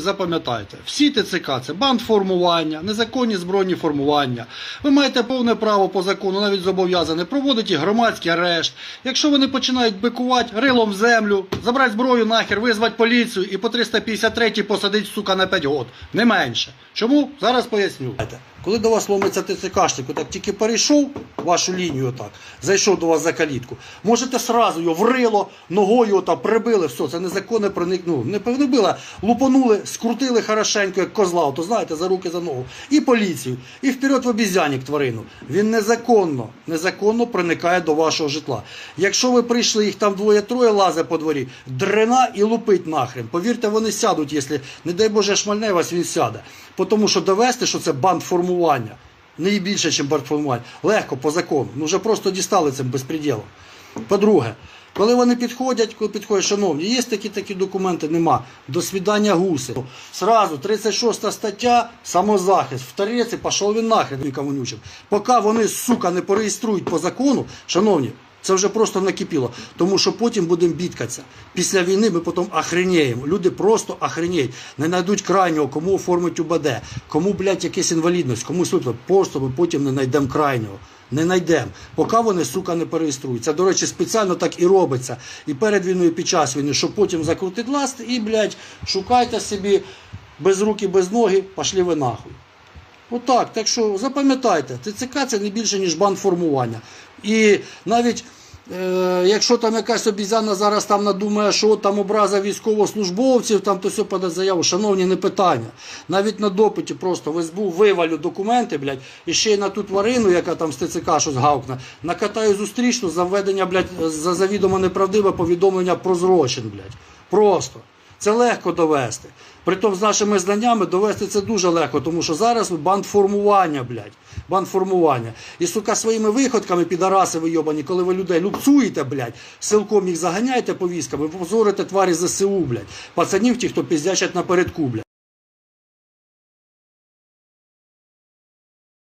Запам'ятайте, всі ТЦК це бандформування, незаконні збройні формування. Ви маєте повне право по закону, навіть зобов'язані, проводити громадський арешт. Якщо вони починають бикувати рилом в землю, забрати зброю нахер, визвати поліцію і по 353 посадити, сука, на 5 год. Не менше. Чому? Зараз поясню. Коли до вас ломиться ТЦКшник, так тільки перейшов вашу лінію, отак, зайшов до вас за калітку, можете сразу його врило, ногою отак прибили, все, це незаконне проникнуло. Не прибили, лупанули, скрутили хорошенько, як козла, то знаєте, за руки, за ногу. І поліцію, і вперед в обізянник тварину. Він незаконно, незаконно проникає до вашого житла. Якщо ви прийшли, їх там двоє-троє лазить по дворі, дрена і лупить нахрен. Повірте, вони сядуть, якщо, не дай Боже, шмальне вас, він сяде. Тому що довести, що це бандформування, не більше, ніж бандформування, легко по закону. Ну вже просто дістали цим безпреділом. По-друге, коли вони підходять, коли підходять, шановні, є такі такі документи, нема. До свідання гуси. Сразу 36 стаття, самозахист. В тареці пішов він нахрен, він комунючим. Поки вони, сука, не пореєструють по закону, шановні, це вже просто накипіло. Тому що потім будемо бідкатися. Після війни ми потім охреніємо. Люди просто охреніють. Не знайдуть крайнього, кому оформить УБД, кому, блядь, якась інвалідність, комусь виплат. Просто ми потім не знайдемо крайнього. Не знайдемо, поки вони, сука, не переєструються. До речі, спеціально так і робиться. І перед війною, і під час війни, щоб потім закрутити ласт і, блядь, шукайте собі без руки, без ноги, пошли ви нахуй. Отак, так що запам'ятайте, ТЦК це не більше, ніж банформування. І навіть якщо там якась обізяна зараз там надумає, що от там образа військовослужбовців, там то все подасть заяву, шановні, не питання. Навіть на допиті просто в СБУ вивалю документи, блядь, і ще й на ту тварину, яка там з ТЦК щось гавкне, накатаю зустрічну за введення, блядь, за завідомо неправдиве повідомлення про зрочин, блядь. Просто. Це легко довести. Притом з нашими знаннями довести це дуже легко, тому що зараз бандформування, блядь. Бандформування. І сука своїми виходками, підараси ви йобані, коли ви людей лупцуєте, блядь, силком їх заганяєте повістками, ви позорите тварі ЗСУ, блядь. Пацанів ті, хто піздячать напередку, блядь.